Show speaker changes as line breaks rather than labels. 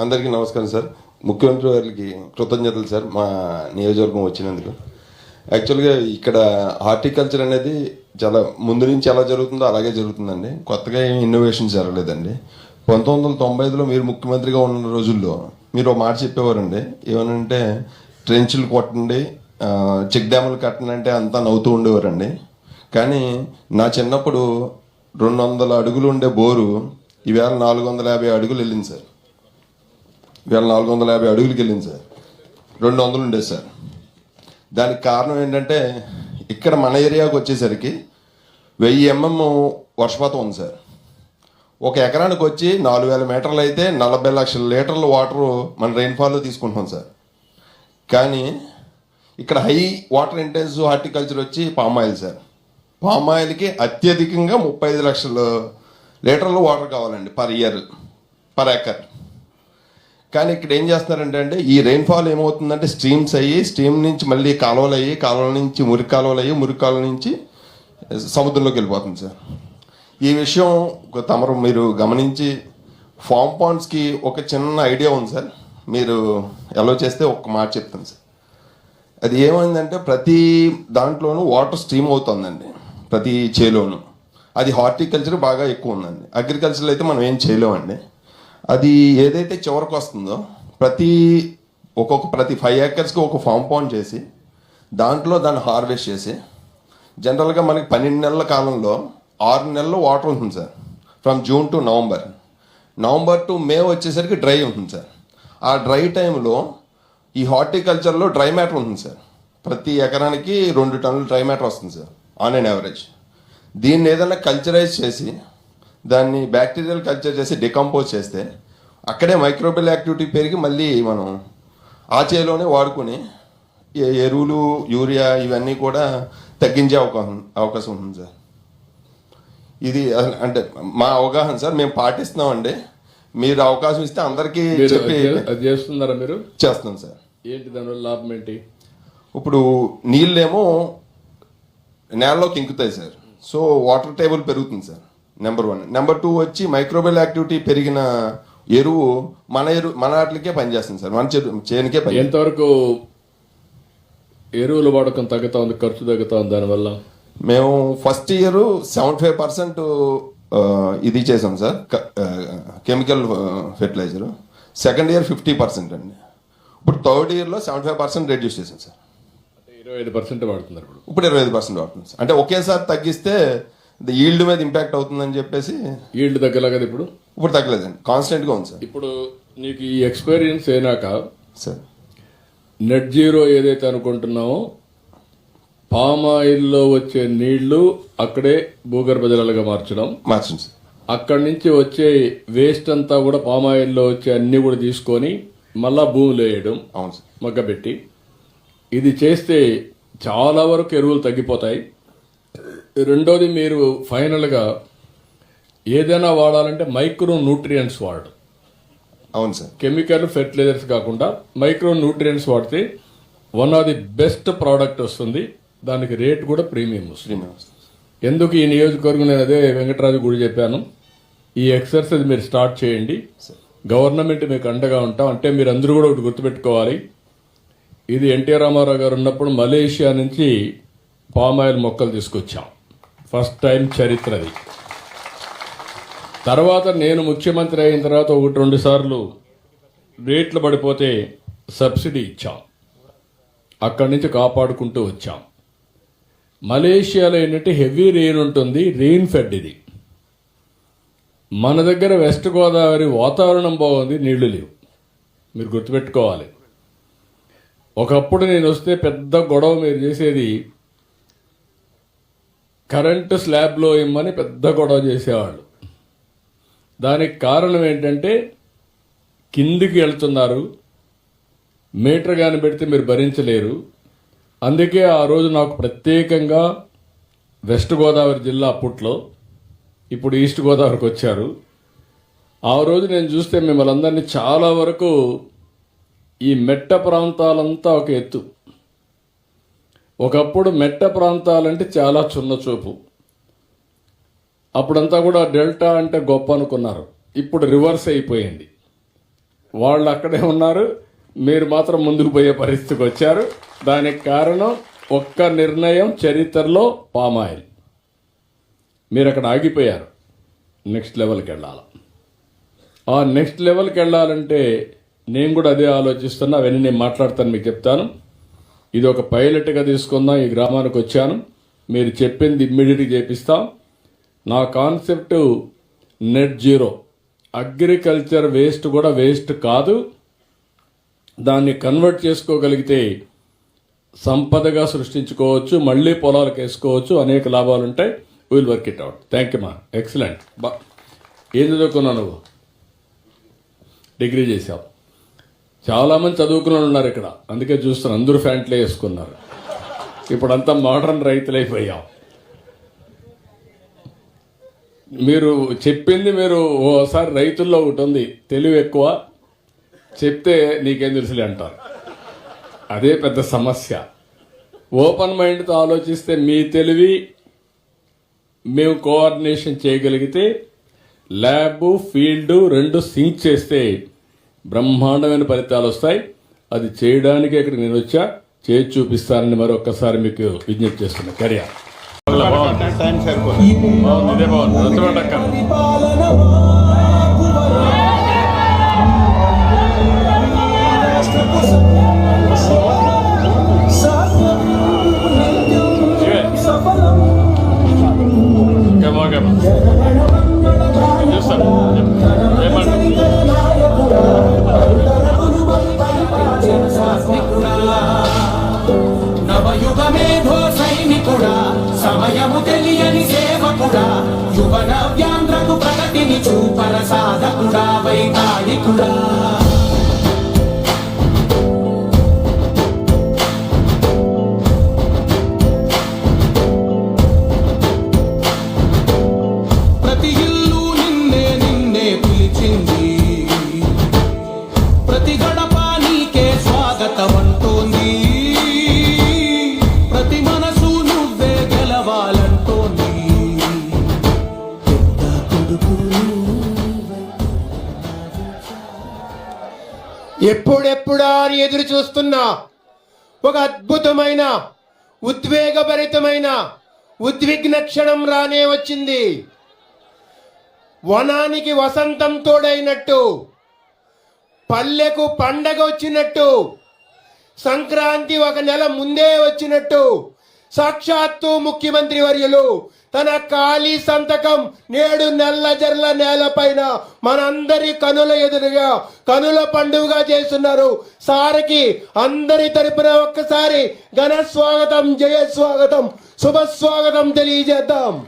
అందరికీ నమస్కారం సార్. ముఖ్యమంత్రి వారికి కృతజ్ఞతలు సార్ మా నియోజకవర్గం వచ్చినందుకు. యాక్చువల్గా ఇక్కడ హార్టికల్చర్ అనేది చాలా ముందు నుంచి ఎలా జరుగుతుందో అలాగే జరుగుతుందండి. కొత్తగా ఏం ఇన్నోవేషన్ జరగలేదండి. పంతొమ్మిది వందల తొంభై ఐదులో మీరు ముఖ్యమంత్రిగా ఉన్న రోజుల్లో మీరు ఒక మాట చెప్పేవారండి. ఏమనంటే ట్రెంచ్లు కొట్టండి చెక్ డ్యాములు కట్టండి అంటే అంతా నవ్వుతూ ఉండేవారండి. కానీ నా చిన్నప్పుడు రెండు వందల అడుగులు ఉండే బోరు ఈవేళ నాలుగు వందల యాభై అడుగులు వెళ్ళింది సార్. ఇవాళ నాలుగు వందల యాభై అడుగులకి వెళ్ళింది సార్. రెండు వందలు ఉండేది సార్. దానికి కారణం ఏంటంటే ఇక్కడ మన ఏరియాకి వచ్చేసరికి వెయ్యి ఎంఎం వర్షపాతం ఉంది సార్. ఒక ఎకరానికి వచ్చి నాలుగు వేల మీటర్లు అయితే నలభై లక్షల లీటర్ల వాటర్ మన రెయిన్ఫాల్లో తీసుకుంటున్నాం సార్. కానీ ఇక్కడ హై వాటర్ ఇంటెన్స్ హార్టికల్చర్ వచ్చి పామ్ ఆయిల్ సార్. పామ్ ఆయిల్కి అత్యధికంగా ముప్పై ఐదు లక్షల లీటర్లు వాటర్ కావాలండి పర్ ఇయర్ పర్ ఎకర్. కానీ ఇక్కడ ఏం చేస్తున్నారంటే అంటే ఈ రెయిన్ఫాల్ ఏమవుతుందంటే స్ట్రీమ్స్ అయ్యి స్ట్రీమ్ నుంచి మళ్ళీ కాలువలు అయ్యి కాలువల నుంచి మురికి కాలువలు అయ్యి మురికి కాలువల నుంచి సముద్రంలోకి వెళ్ళిపోతుంది సార్. ఈ విషయం తమరు మీరు గమనించి ఫామ్ పాండ్స్కి ఒక చిన్న ఐడియా ఉంది సార్. మీరు ఎలా చేస్తే ఒక మాట చెప్తాను సార్. అది ఏమైందంటే ప్రతి దాంట్లోనూ వాటర్ స్ట్రీమ్ అవుతుందండి ప్రతి చేలోను. అది హార్టికల్చర్ బాగా ఎక్కువ ఉందండి. అగ్రికల్చర్లో అయితే మనం ఏం చేయలేమండి. అది ఏదైతే చివరికి వస్తుందో ప్రతి ఒక్కొక్క ప్రతి ఫైవ్ ఏకర్స్కి ఒక కాంపౌండ్ చేసి దాంట్లో దాన్ని హార్వెస్ట్ చేసి జనరల్గా మనకి పన్నెండు నెలల కాలంలో ఆరు నెలలు వాటర్ ఉంటుంది sir. From June to November November to May వచ్చేసరికి డ్రై ఉంటుంది సార్. ఆ డ్రై టైంలో ఈ హార్టికల్చర్లో డ్రై మ్యాటర్ ఉంటుంది సార్. ప్రతి ఎకరానికి రెండు టన్నులు డ్రై మ్యాటర్ వస్తుంది సార్ ఆన్ అండ్ యావరేజ్ దీన్ని ఏదైనా కల్చరైజ్ చేసి దాన్ని బ్యాక్టీరియల్ కల్చర్ చేసి డికంపోజ్ చేస్తే అక్కడే మైక్రోబియల్ యాక్టివిటీ పెరిగి మళ్ళీ మనం ఆ చేలోనే వాడుకొని ఎరువులు యూరియా ఇవన్నీ కూడా తగ్గించే అవకాశం అవకాశం ఉంటుంది సార్. ఇది అంటే మా అవగాహన సార్ మేము పాటిస్తున్నామండి. మీరు అవకాశం ఇస్తే అందరికీ చెప్పి
చేస్తున్నారా మీరు?
చేస్తున్నాం సార్.
ఏంటి దానివల్ల లాభం ఏంటి?
ఇప్పుడు నీళ్ళేమో నేలలోకి ఇంకుతాయి సార్. సో వాటర్ టేబుల్ పెరుగుతుంది sir. Number one number two వచ్చి మైక్రోబియల్ యాక్టివిటీ పెరిగిన ఎరువు మన ఎరువు మన వాటికే పనిచేస్తుంది సార్. మన చెరు చేనుకే పని
ఎంతవరకు ఎరువుల వాడకం తగ్గుతా ఉంది ఖర్చు తగ్గుతా ఉంది దానివల్ల?
మేము first year seventy five percent ఇది చేసాం sir. Chemical fertiliser second year fifty percent అండి. ఇప్పుడు థర్డ్ ఇయర్లో సెవెంటీ ఫైవ్ పర్సెంట్ రెడ్యూస్ చేసాం సార్.
ఇరవై ఐదు పర్సెంట్ వాడుతున్నారు ఇప్పుడు.
ఇప్పుడు ఇరవై ఐదు పర్సెంట్ సార్. అంటే ఒకేసారి తగ్గిస్తే ఈల్డ్ మీద ఇంపాక్ట్ అవుతుందని చెప్పేసి
ఈల్డ్ తగ్గలా కదా ఇప్పుడు?
ఇప్పుడు తగ్గలేదండి. కాన్స్టెంట్గా ఉంది సార్
ఇప్పుడు నీకు ఈ ఎక్స్పీరియన్స్ అయినాక
సార్
నెట్ జీరో ఏదైతే అనుకుంటున్నామో పామ్ ఆయిల్లో వచ్చే నీళ్ళు అక్కడే భూగర్భ జలాలుగా మార్చడం.
మార్చండి సార్
అక్కడి నుంచి వచ్చే వేస్ట్ అంతా కూడా పామ్ ఆయిల్లో వచ్చే అన్ని కూడా తీసుకొని మళ్ళా భూమిలో వేయడం
అవును సార్
మగ్గబెట్టి. ఇది చేస్తే చాలా వరకు ఎరువులు తగ్గిపోతాయి. రెండోది మీరు ఫైనల్గా ఏదైనా వాడాలంటే మైక్రో న్యూట్రియంట్స్ వాడు.
అవును సార్.
కెమికల్ ఫెర్టిలైజర్స్ కాకుండా మైక్రో న్యూట్రియంట్స్ వాడితే one of the best product వస్తుంది. దానికి రేట్ కూడా ప్రీమియం వస్తుంది. ఎందుకు ఈ నియోజకవర్గం నేను అదే వెంకటరాజు గుడి చెప్పాను? ఈ ఎక్సర్సైజ్ మీరు స్టార్ట్ చేయండి. గవర్నమెంట్ మీకు అండగా ఉంటాం. అంటే మీరు అందరూ కూడా ఒకటి గుర్తుపెట్టుకోవాలి. ఇది ఎన్టీ రామారావు గారు ఉన్నప్పుడు మలేషియా నుంచి పామ్ ఆయిల్ మొక్కలు తీసుకొచ్చాం. ఫస్ట్ టైం చరిత్రది తర్వాత నేను ముఖ్యమంత్రి అయిన తర్వాత ఒకటి రెండు సార్లు రేట్లు పడిపోతే సబ్సిడీ ఇచ్చాం. అక్కడి నుంచి కాపాడుకుంటూ వచ్చాం. మలేషియాలో ఏంటంటే హెవీ రెయిన్ ఉంటుంది రెయిన్ ఫెడ్ ఇది. మన దగ్గర వెస్ట్ గోదావరి వాతావరణం బాగుంది నీళ్ళు లేవు. మీరు గుర్తుపెట్టుకోవాలి. ఒకప్పుడు నేను వస్తే పెద్ద గొడవ మీరు చేసేది కరెంటు స్లాబ్లో ఇమ్మని పెద్ద గొడవ చేసేవాళ్ళు. దానికి కారణం ఏంటంటే కిందికి వెళ్తున్నారు మీటర్ కానీ పెడితే మీరు భరించలేరు. అందుకే ఆ రోజు నాకు ప్రత్యేకంగా వెస్ట్ గోదావరి జిల్లా అప్పట్లో ఇప్పుడు ఈస్ట్ గోదావరికి వచ్చారు. ఆ రోజు నేను చూస్తే మిమ్మల్ని అందరినీ చాలా వరకు ఈ మెట్ట ప్రాంతాలంతా ఒక ఎత్తు. ఒకప్పుడు మెట్ట ప్రాంతాలంటే చాలా చిన్న చూపు. అప్పుడంతా కూడా డెల్టా అంటే గొప్ప అనుకున్నారు. ఇప్పుడు రివర్స్ అయిపోయింది. వాళ్ళు అక్కడే ఉన్నారు. మీరు మాత్రం ముందుకు పోయే పరిస్థితికి వచ్చారు. దానికి కారణం ఒక్క నిర్ణయం చరిత్రలో పామాయిల్. మీరు అక్కడ ఆగిపోయారు. నెక్స్ట్ లెవెల్కి వెళ్ళాలి. ఆ నెక్స్ట్ లెవెల్కి వెళ్ళాలంటే నేను కూడా అదే ఆలోచిస్తున్నా. అవన్నీ నేను మాట్లాడతాను మీకు చెప్తాను. ఇది ఒక పైలట్గా తీసుకుందాం ఈ గ్రామానికి వచ్చాను. మీరు చెప్పింది ఇమ్మీడియట్గా చేపిస్తాం. నా concept net zero. Agriculture waste కూడా వేస్ట్ కాదు. దాన్ని కన్వర్ట్ చేసుకోగలిగితే సంపదగా సృష్టించుకోవచ్చు మళ్ళీ పొలాలకు వేసుకోవచ్చు అనేక లాభాలు ఉంటాయి. Will work it out thank you మా ఎక్సలెంట్ బా. ఏం చదువుకున్నావు నువ్వు? డిగ్రీ చేసావు చాలామంది చదువుకున్న వాళ్ళు ఉన్నారు ఇక్కడ. అందుకే చూస్తున్నారు. అందరూ ఫ్యాంట్లే వేసుకున్నారు. ఇప్పుడంతా మోడర్న్ రైతులైపోయాం మీరు చెప్పింది మీరు ఓసారి రైతుల్లో ఒకటి ఉంది. తెలివి ఎక్కువ. చెప్తే నీకేం తెలుసులే అంటారు. అదే పెద్ద సమస్య. ఓపెన్ మైండ్తో ఆలోచిస్తే మీ తెలివి మేము కోఆర్డినేషన్ చేయగలిగితే ల్యాబ్ ఫీల్డ్ రెండు సింక్ చేస్తే బ్రహ్మాండమైన ఫలితాలు వస్తాయి. అది చేయడానికి ఇక్కడ నేను వచ్చా. చేసి చూపిస్తానని మరొకసారి మీకు విజ్ఞప్తి చేస్తున్నా. కరియా ఇదే బాగుంది.
యువన వ్యాంధ్రకు నవ్యాంధ్రకు ప్రగతిని చూపర సాధకుడా వైతాళికుడా.
ఎప్పుడెప్పుడా అని ఎదురు చూస్తున్నా ఒక అద్భుతమైన ఉద్వేగభరితమైన ఉద్విగ్న క్షణం రానే వచ్చింది. వనానికి వసంతం తోడైనట్టు పల్లెకు పండగ వచ్చినట్టు సంక్రాంతి ఒక నెల ముందే వచ్చినట్టు సాక్షాత్తు ముఖ్యమంత్రి వర్యులు తన ఖాళీ సంతకం నేడు నల్ల జర్ల నేలపైన మనందరి కనుల ఎదురుగా కనుల పండుగ చేస్తున్నారు. సారికి అందరి తరపున ఒక్కసారి ఘన స్వాగతం జయ స్వాగతం శుభ స్వాగతం తెలియజేద్దాం.